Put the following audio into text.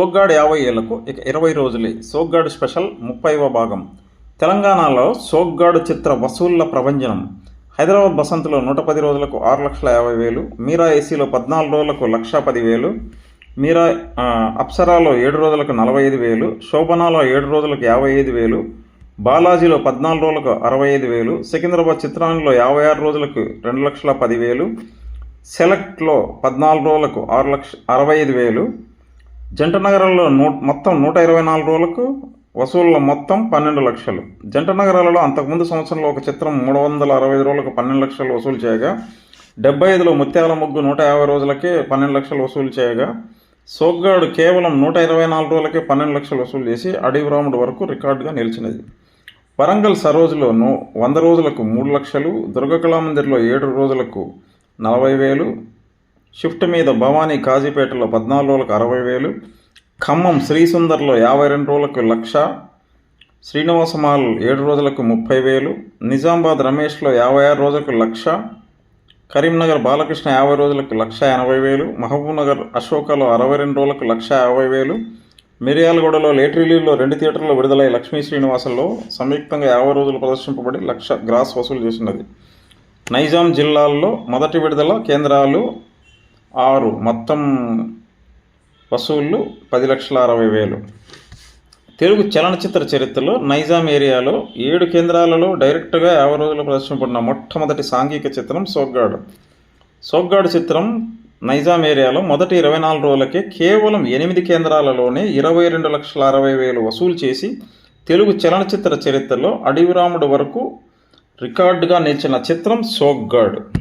సోగ్గాడ్ యాభై ఏళ్ళకు ఇక ఇరవై రోజులే. సోగ్గాడ్ స్పెషల్ ముప్పైవ భాగం. తెలంగాణలో సోగ్గాడు చిత్ర వసూళ్ళ ప్రభంజనం. హైదరాబాద్ బసంతులో నూట పది రోజులకు ఆరు లక్షల యాభై వేలు. మీరా ఏసీలో పద్నాలుగు రోజులకు లక్ష పది వేలు. మీరా అప్సరాలో ఏడు రోజులకు నలభై ఐదు వేలు. శోభనాలో ఏడు రోజులకు యాభై ఐదు వేలు. బాలాజీలో పద్నాలుగు రోజులకు అరవై ఐదు వేలు. సికింద్రాబాద్ చిత్రాంగిలో యాభై ఆరు రోజులకు రెండు లక్షల పదివేలు సెలెక్ట్లో పద్నాలుగు రోజులకు ఆరు లక్ష అరవై ఐదు వేలు. జంట నగరాల్లో నూ మొత్తం నూట ఇరవై నాలుగు రోజులకు వసూళ్ళ మొత్తం పన్నెండు లక్షలు. జంట నగరాలలో అంతకుముందు సంవత్సరంలో ఒక చిత్రం మూడు వందల అరవై ఐదు రోజులకు పన్నెండు లక్షలు వసూలు చేయగా డెబ్బై ఐదులో ముత్యాల ముగ్గు నూట యాభై రోజులకే పన్నెండు లక్షలు వసూలు చేయగా సోగ్గాడు కేవలం నూట ఇరవై నాలుగు రోజులకే పన్నెండు లక్షలు వసూలు చేసి అడవి రాముడు వరకు రికార్డుగా నిలిచినది. వరంగల్ సరోజులోను వంద రోజులకు మూడు లక్షలు దుర్గకళామందిర్లో ఏడు రోజులకు నలభై వేలు షిఫ్ట్ మీద భవానీ కాజీపేటలో పద్నాలుగు రోజులకు అరవై వేలు ఖమ్మం శ్రీసుందర్లో యాభై రెండు రోజులకు లక్ష శ్రీనివాస మాల్ ఏడు రోజులకు ముప్పై వేలు నిజామాబాద్ రమేష్లో యాభై ఆరు రోజులకు లక్ష కరీంనగర్ బాలకృష్ణ యాభై రోజులకు లక్ష ఎనభై వేలు మహబూబ్నగర్ అశోకలో అరవై రెండు రోజులకు లక్ష యాభై వేలు మిర్యాలగూడలో లేట్ రిలీవ్లో రెండు థియేటర్లో విడుదలై లక్ష్మీ శ్రీనివాసంలో సంయుక్తంగా యాభై రోజులు ప్రదర్శింపబడి లక్ష గ్రాస్ వసూలు చేసినది. నైజాం జిల్లాల్లో మొదటి విడుదల కేంద్రాలు ఆరు మొత్తం వసూళ్ళు పది లక్షల అరవై వేలు. తెలుగు చలనచిత్ర చరిత్రలో నైజాం ఏరియాలో ఏడు కేంద్రాలలో డైరెక్ట్గా యాభై రోజులు ప్రదర్శింపబడిన మొట్టమొదటి సాంఘిక చిత్రం సోగ్గాడు. సోగ్గాడు చిత్రం నైజాం ఏరియాలో మొదటి ఇరవై నాలుగు రోజులకే కేవలం ఎనిమిది కేంద్రాలలోనే ఇరవై రెండు లక్షల అరవై వేలు వసూలు చేసి తెలుగు చలనచిత్ర చరిత్రలో అడవిరాముడు వరకు రికార్డుగా నిలిచిన చిత్రం సోగ్గాడు.